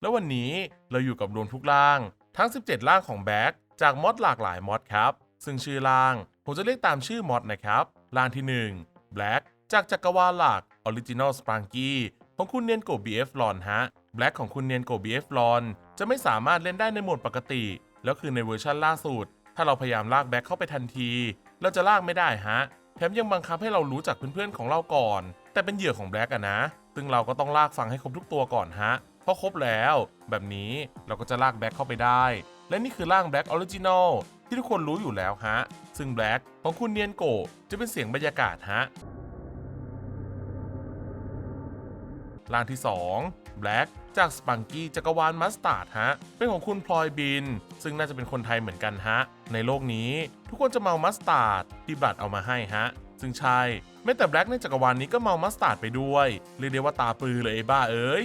แล้ววันนี้เราอยู่กับรวมทุกร่างทั้ง 17ร่างของแบ็กจากมอดหลากหลายมอดครับ ซึ่งชื่อร่าง ผมจะเรียกตามชื่อมอดนะครับร่างที่ 1 Black จากจักรวาลหลัก Original Spanky ของคุณเนียนโก BF ลอนฮะ Black ของคุณเนียนโก BF ลอนจะไม่สามารถเล่นได้ในโหมดปกติ แล้วคือในเวอร์ชันล่าสุด ถ้าเราพยายามลากแบ็คเข้าไปทันที เราจะลากไม่ได้ฮะ แถมยังบังคับให้เรารู้จักเพื่อนๆของเราก่อน แต่เป็นเหยื่อของแบล็กอะนะ ซึ่งเราก็ต้องลากฟังให้ครบทุกตัวก่อนฮะ พอครบแล้ว แบบนี้เราก็จะลากแบล็กเข้าไปได้ และนี่คือร่างแบล็กออริจินอลที่ทุกคนรู้อยู่แล้วฮะ ซึ่งแบล็กของคุณเนียนโกจะเป็นเสียงบรรยากาศฮะร่างที่ 2 Black จากสปังกี้จักรวาลมัสตาร์ดฮะ เป็นของคุณพลอยบิน ซึ่งน่าจะเป็นคนไทยเหมือนกันฮะ ในโลกนี้ทุกคนจะเมามัสตาร์ดที่บลัดเอามาให้ฮะ ซึ่งใช่แม้แต่แบล็กในจักรวาลนี้ก็เมามัสตาร์ดไปด้วย เรียกได้ว่าตาปลือเลยไอ้บ้าเอ้ย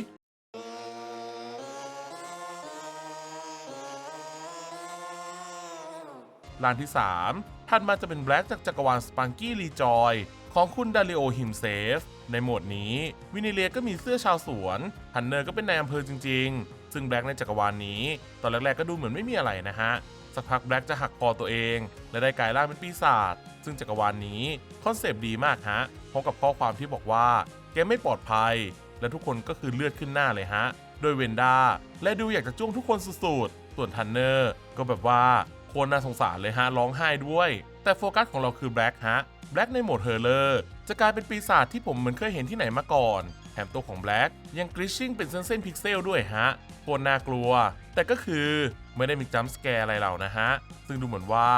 ร่างที่ 3 ถัดมาจะเป็นแบล็กจากจักรวาลสปังกี้รีจอยของคุณดาริโอฮิมเซฟ ในโหมดนี้วินิเลียก็มีเสื้อชาวสวนฮันเนอร์ก็เป็นนายอำเภอจริง ๆ ซึ่งแบล็กในจักรวาลนี้ ตอนแรกๆก็ดูเหมือนไม่มีอะไรนะฮะ สักพักแบล็กจะหักคอตัวเอง และได้กลายร่างเป็นปีศาจซึ่งจักรวาลนี้คอนเซปต์ดีมากฮะพร้อมกับข้อความที่บอกว่าแกไม่ปลอดภัย และทุกคนก็คือเลือดขึ้นหน้าเลยฮะ โดยเวนด้าและดูอยากจะจ้วงทุกคนสุดๆส่วนทันเนอร์ก็แบบว่า โคนน่าสงสารเลยฮะร้องไห้ด้วย แต่โฟกัสของเราคือแบล็กฮะแบล็กในโหมดเฮอร์เลอร์จะกลายเป็นปีศาจที่ผมเหมือนเคยเห็นที่ไหนมาก่อนแถมตัวของแบล็กยังกริชชิ่งเป็นเส้นๆพิกเซลด้วยฮะโคตรน่ากลัว แต่ก็คือไม่ได้มีจัมป์สแกร์อะไรเรานะฮะ ซึ่งดูเหมือนว่า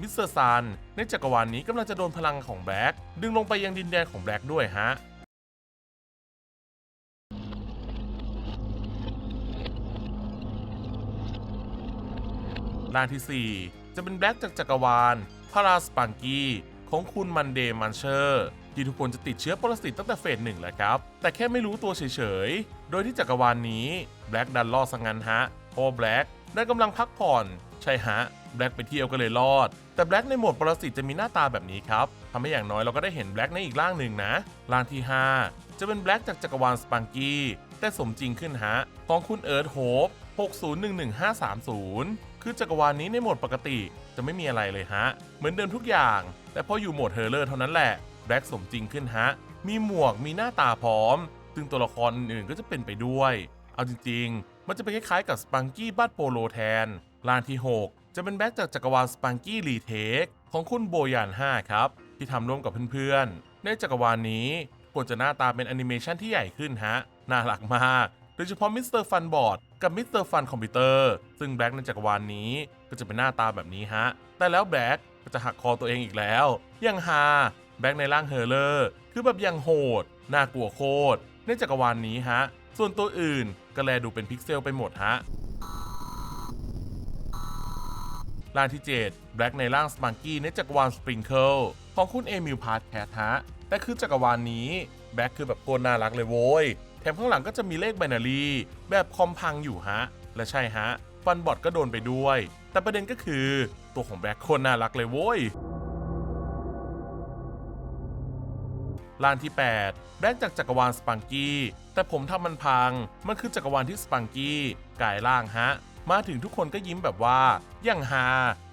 มิสเตอร์ซันในจักรวาลนี้กำลังจะโดนพลังของแบล็กดึงลงไปยังดินแดนของแบล็กด้วยฮะ ร่างที่ 4 จะเป็นแบล็กจากจักรวาลพาราสปังกี้ของคุณมันเดย์มันเชอร์ที่ทุกคนจะติดเชื้อปรสิตตั้งแต่เฟสหนึ่งแหละครับ แต่แค่ไม่รู้ตัวเฉยๆ โดยที่จักรวาลนี้แบล็กดันล่อสังงันฮะเพราะแบล็กได้กำลังพักผ่อน ใช่ฮะแบล็กไปเที่ยวก็เลยรอด แต่แบล็กในโหมดปรสิตจะมีหน้าตาแบบนี้ครับทำให้อย่างน้อยเราก็ได้เห็นแบล็กในอีกร่างหนึ่งนะ ร่างที่ 5 จะเป็นแบล็กจากจักรวาลสปังกี้แต่สมจริงขึ้นฮะของคุณเอิร์ธโฮป6011-530 คือจักรวาลนี้ในโหมดปกติจะไม่มีอะไรเลยฮะ เหมือนเดิมทุกอย่าง แต่พออยู่โหมดเฮอร์เลอร์เท่านั้นแหละแบล็กสมจริงขึ้นฮะ มีหมวกมีหน้าตาพร้อม ซึ่งตัวละครอื่นๆก็จะเป็นไปด้วย เอาจริงๆ มันจะเป็นคล้ายๆกับสปังกี้บัตโปโลแทนร่างที่ 6 จะเป็นแบ็กจากจักรวาลสปังกี้รีเทคของคุณโบยาน 5 ครับ ที่ทำร่วมกับเพื่อนๆ ในจักรวาลนี้ควรจะหน้าตาเป็นแอนิเมชันที่ใหญ่ขึ้นฮะ น่ารักมาก ยเฉพาะมิสเตอร์ฟันบอร์ดกับมิสเตอร์ฟันคอมพิวเตอร์ซึ่งแบล็กในจักรวาลนี้ก็จะเป็นหน้าตาแบบนี้ฮะ แต่แล้วแบล็กก็จะหักคอตัวเองอีกแล้วยังฮาแบล็กในร่างเฮอร์เลอร์ คือแบบยังโหด น่ากลัวโคตร ในจักรวาลนี้ฮะ ส่วนตัวอื่นก็แลดูเป็นพิกเซลไปหมดฮะร่างที่ 7 แบล็กในร่างสปังกี้ในจักรวาลสปริงเกิลของคุณเอมิลพาร์ทแคทฮะแต่คือจักรวาลนี้แบล็กคือแบบโกนน่ารักเลยโว้ย แถมข้างหลังก็จะมีเลขไบนารีแบบคอมพังอยู่ฮะ และใช่ฮะ ฟันบอดก็โดนไปด้วย แต่ประเด็นก็คือ ตัวของแบล็กโคนน่ารักเลยโว้ยร่างที่ 8 แบล็กจากจักรวาลสปังกี้ แต่ผมทำมันพัง มันคือจักรวาลที่สปังกี้กายร่างฮะ มาถึงทุกคนก็ยิ้มแบบว่ายังฮา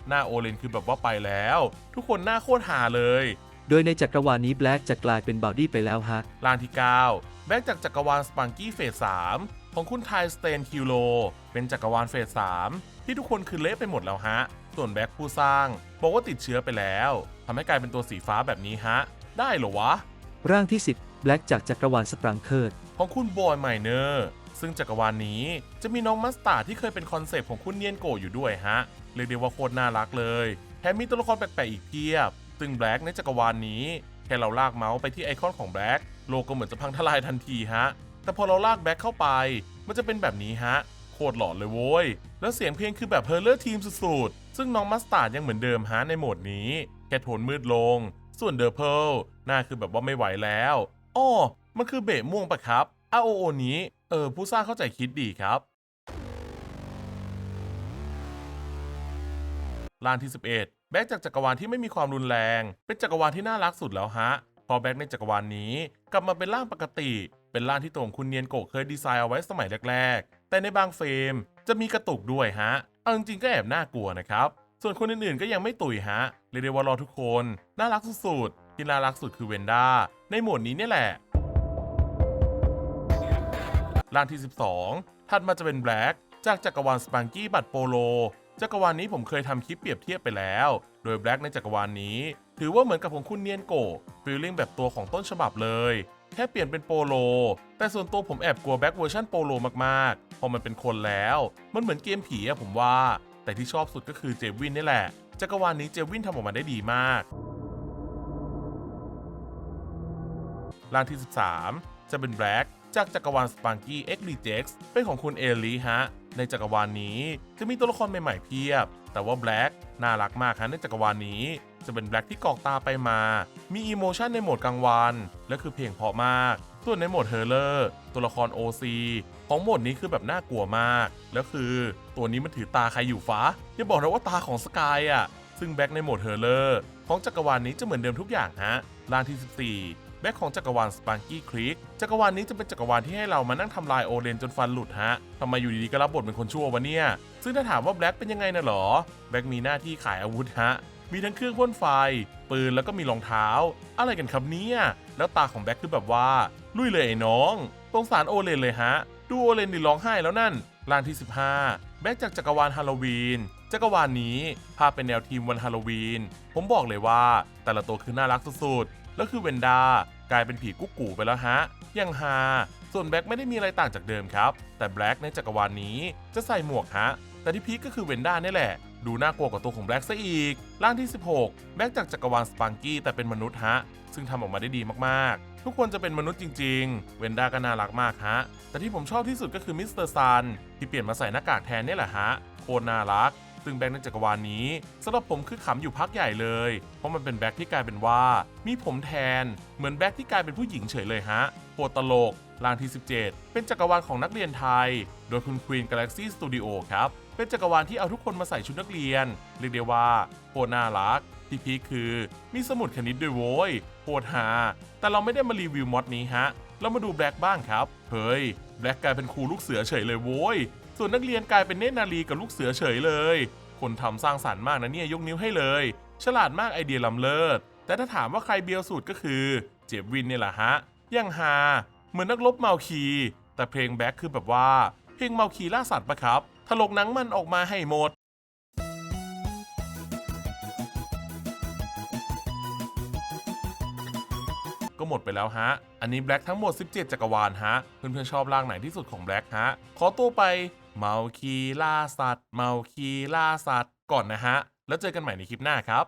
หน้าโอเลนคือแบบว่าไปแล้ว ทุกคนหน้าโคตรฮาเลย โดยในจักรวาลนี้แบล็กจะกลายเป็นบาวดี้ไปแล้วฮะ ร่างที่ 9 แบ็กจากจักรวาลสปังกี้เฟส3ของคุณไทสเตนคิวโล เป็นจักรวาลเฟส3ที่ทุกคนคือเละไปหมดแล้วฮะ ส่วนแบ็กผู้สร้างบอกว่าติดเชื้อไปแล้วทำให้กลายเป็นตัวสีฟ้าแบบนี้ฮะ ได้เหรอวะ ร่างที่ 10 แบล็กจากจักรวาลสปรังเคิร์ดของคุณบอยไมเนอร์ซึ่งจักรวาลนี้จะมีน้องมัสตาร์ดที่เคยเป็นคอนเซปต์ของคุณเนียนโกะอยู่ด้วยฮะเรียกได้ว่าโคตรน่ารักเลยแถมมีตัวละครแปลกๆอีกเพียบ ซึ่งแบล็กในจักรวาลนี้ แค่เราลากเมาส์ไปที่ไอคอนของแบล็กโลกก็เหมือนจะพังทลายทันทีฮะ แต่พอเราลากแบล็กเข้าไป มันจะเป็นแบบนี้ฮะ โคตรหลอนเลยโว้ย แล้วเสียงเพลงคือแบบเฮอร์เลอร์ทีมสุดๆ ซึ่งน้องมัสตาร์ดยังเหมือนเดิมฮะในโหมดนี้ แค่โทนมืดลง ส่วนเดอร์เพลหน้าคือแบบว่าไม่ไหวแล้วอ้อมันคือเบะม่วงปะครับ ROO นี้ เออผู้สร้างเข้าใจคิดดีครับ ร่างที่ 11 แบ็กจากจักรวาลที่ไม่มีความรุนแรง เป็นจักรวาลที่น่ารักสุดแล้วฮะ พอแบ็กในจักรวาลนี้ กลับมาเป็นร่างปกติ เป็นร่างที่ตัวของคุณเนียนโกะเคยดีไซน์เอาไว้สมัยแรก ๆ แต่ในบางเฟรมจะมีกระตุกด้วยฮะ เอาจริงๆก็แอบน่ากลัวนะครับ ส่วนคนอื่นๆก็ยังไม่ตุยฮะ เรียกได้ว่ารอทุกคน น่ารักสุดๆ ที่น่ารักสุดคือเวนด้า ในโหมดนี้เนี่ยแหละ ร่างที่ 12 ถัดมาจะเป็นแบล็กจากจักรวาลสปังกี้บัตโปโล จักรวาลนี้ผมเคยทำคลิปเปรียบเทียบไปแล้ว โดยแบล็กในจักรวาลนี้ ถือว่าเหมือนกับของคุณเนียนโกฟีลลิ่งแบบตัวของต้นฉบับเลย แค่เปลี่ยนเป็นโปโล แต่ส่วนตัวผมแอบกลัวแบ็กเวอร์ชันโปโลมากๆ พอมันเป็นคนแล้ว มันเหมือนเกมผีอะผมว่า แต่ที่ชอบสุดก็คือเจวินนี่แหละ จักรวาลนี้เจวินทำออกมาได้ดีมากร่างที่ 13 จะเป็นแบล็ก จากจักรวาลสปังกี้ X Rejects เป็นของคุณเอลีฮะ ในจักรวาลนี้จะมีตัวละครใหม่ๆเพียบ แต่ว่าแบล็กน่ารักมากฮะในจักรวาลนี้จะเป็นแบล็กที่กอกตาไปมา มีอีโมชันในโหมดกลางวัน และคือเพลงเพราะมาก ส่วนในโหมดเฮอร์เลอร์ตัวละคร OC ของโหมดนี้คือแบบน่ากลัวมาก แล้วคือตัวนี้มันถือตาใครอยู่ฟ้า อย่าบอกนะว่าตาของสกายอะ ซึ่งแบ็กในโหมดเฮอร์เลอร์ของจักรวาลนี้จะเหมือนเดิมทุกอย่างฮะร่างที่ 14 แบ็กของจักรวาลสปังกี้คลิกจักรวาลนี้จะเป็นจักรวาลที่ให้เรามานั่งทำลายโอเลนจนฟันหลุดฮะทำไมอยู่ดีๆก็รับบทเป็นคนชั่ววะเนี่ย ซึ่งถ้าถามว่าแบล็กเป็นยังไงนะหรอ แบล็กมีหน้าที่ขายอาวุธฮะ มีทั้งเครื่องพ่นไฟ ปืนแล้วก็มีรองเท้า อะไรกันครับเนี่ย แล้วตาของแบ็กคือแบบว่า ลุยเลยไอ้น้องสงสารโอเลนเลยฮะ ดูโอเลนดิร้องไห้แล้วนั่นร่างที่ 15 แบ็กจากจักรวาลฮาโลวีน จักรวาลนี้ภาพเป็นแนวทีมวันฮาโลวีน ผมบอกเลยว่า แต่ละตัวคือน่ารักสุด แล้วคือเวนดากลายเป็นผีกุ๊กกูไปแล้วฮะ ยังฮา ส่วนแบล็กไม่ได้มีอะไรต่างจากเดิมครับ แต่แบล็กในจักรวาลนี้จะใส่หมวกฮะ แต่ที่พีคก็คือเวนด้านี่แหละ ดูน่ากลัวกว่าตัวของแบล็กซะอีก ร่างที่ 16 แบล็กจากจักรวาลสปังกี้แต่เป็นมนุษย์ฮะ ซึ่งทำออกมาได้ดีมากๆ ทุกคนจะเป็นมนุษย์จริง ๆ เวนด้าก็น่ารักมากฮะ แต่ที่ผมชอบที่สุดก็คือมิสเตอร์ซันที่เปลี่ยนมาใส่หน้ากากแทนนี่แหละฮะ โคตรน่ารัก ซึ่งแบ็กในจักรวาลนี้สำหรับผมคือขำอยู่พักใหญ่เลย เพราะมันเป็นแบ็กที่กลายเป็นว่า มีผมแทน เหมือนแบ็กที่กลายเป็นผู้หญิงเฉยเลยฮะโคตรตลกร่างที่ 17 เป็นจักรวาลของนักเรียนไทย โดยคุณ Queen Galaxy Studio ครับ เป็นจักรวาลที่เอาทุกคนมาใส่ชุดนักเรียน เรียกได้ว่าโคตรน่ารัก ที่พีคคือมีสมุดคณิตด้วยโว้ยโคตรฮาแต่เราไม่ได้มารีวิวมอดนี้ฮะ เรามาดูแบล็กบ้างครับ เฮ้ย แบล็กกลายเป็นครูลูกเสือเฉยเลยโว้ย ส่วนนักเรียนกลายเป็นเนตรนารีกับลูกเสือเฉยเลย คนทำสร้างสรรค์มากนะเนี่ยยกนิ้วให้เลย ฉลาดมากไอเดียล้ำเลิศ แต่ถ้าถามว่าใครเบียวสุดก็คือ เจฟวินเนี่ยแหละฮะยังฮาเหมือนนักรบเมาคี แต่เพลงแบ็คคือแบบว่า เพลงเมาคีล่าสัตว์ปะครับถลกหนังมันออกมาให้หมด ก็หมดไปแล้วฮะ อันนี้แบล็กทั้งหมด 17 จักรวาลฮะ เพื่อนๆชอบร่างไหนที่สุดของแบล็กฮะ ขอตัวไปเมาคีล่าสัตว์ เมาคีล่าสัตว์ ก่อนนะฮะ แล้วเจอกันใหม่ในคลิปหน้าครับ